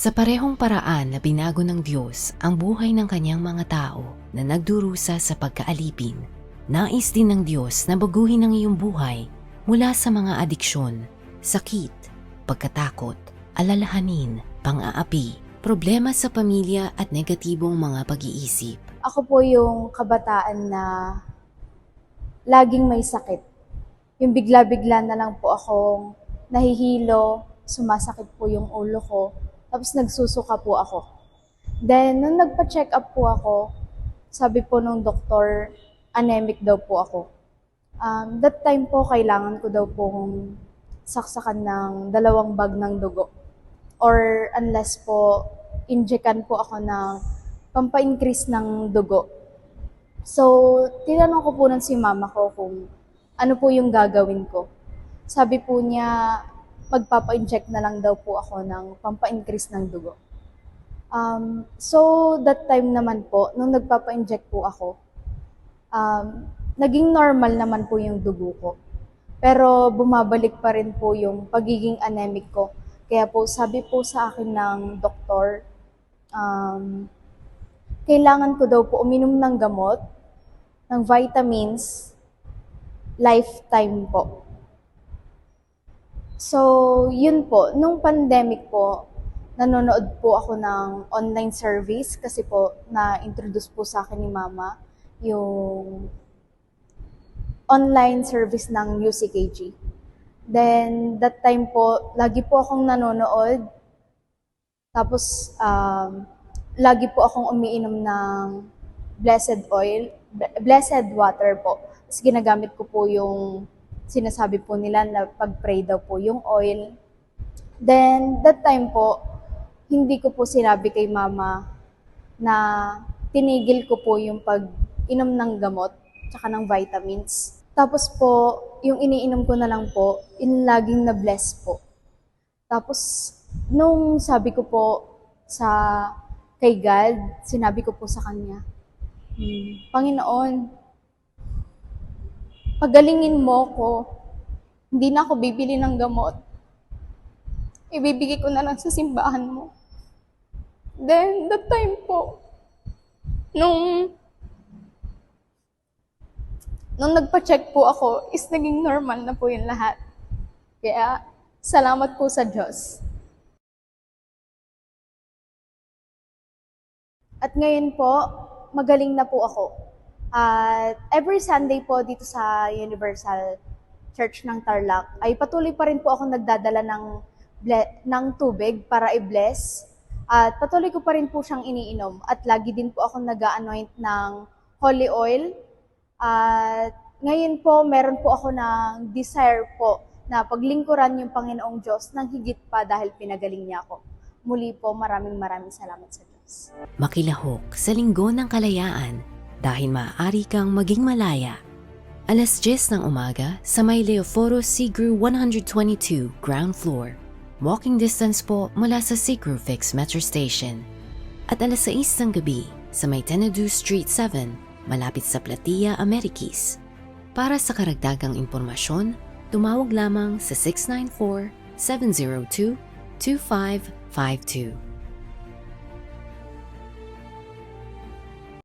Sa parehong paraan na binago ng Diyos ang buhay ng kanyang mga tao na nagdurusa sa pagkaalipin, nais din ng Diyos na baguhin ang iyong buhay mula sa mga adiksyon, sakit, pagkatakot, alalahanin, pang-aapi, problema sa pamilya at negatibong mga pag-iisip. Ako po yung kabataan na laging may sakit. Yung bigla-bigla na lang po akong nahihilo, sumasakit po yung ulo ko, tapos nagsusuka po ako. Then, nung nagpa-check up po ako, sabi po nung doktor, anemic daw po ako. Um, that time po, kailangan ko daw pong saksakan ng dalawang bag ng dugo. Or unless po, injekan po ako ng pampa-increase ng dugo. So, tinanong ko po nun si mama ko kung ano po yung gagawin ko. Sabi po niya, magpapa-inject na lang daw po ako ng pampa-increase ng dugo. Um, so, that time naman po, nung nagpapa-inject po ako, um, naging normal naman po yung dugo ko. Pero bumabalik pa rin po yung pagiging anemic ko. Kaya po, sabi po sa akin ng doktor, um, kailangan ko daw po uminom ng gamot, ng vitamins, lifetime po. So, yun po. Nung pandemic po, nanonood po ako ng online service kasi po na-introduce po sa akin ni mama yung online service ng UCKG. Then, that time po, lagi po akong nanonood. Tapos, um, lagi po akong umiinom ng blessed oil, blessed water po. Tapos ginagamit ko po yung sinasabi po nila na pag-pray daw po yung oil. Then, that time po, hindi ko po sinabi kay mama na tinigil ko po yung pag-inom ng gamot tsaka ng vitamins. Tapos po, yung iniinom ko na lang po, in laging na-bless po. Tapos, nung sabi ko po sa kay God, sinabi ko po sa kanya, "Hmm, Panginoon, pagalingin mo ko. Hindi na ako bibili ng gamot. Ibibigay ko na lang sa simbahan mo. Then, that time po, nung nung nagpa-check po ako, is naging normal na po yung lahat. Kaya, salamat po sa Diyos. At ngayon po, magaling na po ako. At every Sunday po dito sa Universal Church ng Tarlac, ay patuloy pa rin po ako nagdadala ng, ng tubig para i-bless. At patuloy ko pa rin po siyang iniinom. At lagi din po ako nag-anoint ng holy oil. At ngayon po, meron po ako ng desire po na paglingkuran yung Panginoong Diyos ng higit pa dahil pinagaling niya ako. Muli po, maraming maraming salamat sa Diyos. Makilahok sa linggo ng kalayaan dahil maaari kang maging malaya. Alas 10 ng umaga sa may Leoforo Sigru 122 ground floor. Walking distance po mula sa Sigru Fix Metro Station. At alas 6 ng gabi sa may Tenedu Street 7 malapit sa Platia Amerikis. Para sa karagdagang impormasyon, tumawag lamang sa 694-702-2552.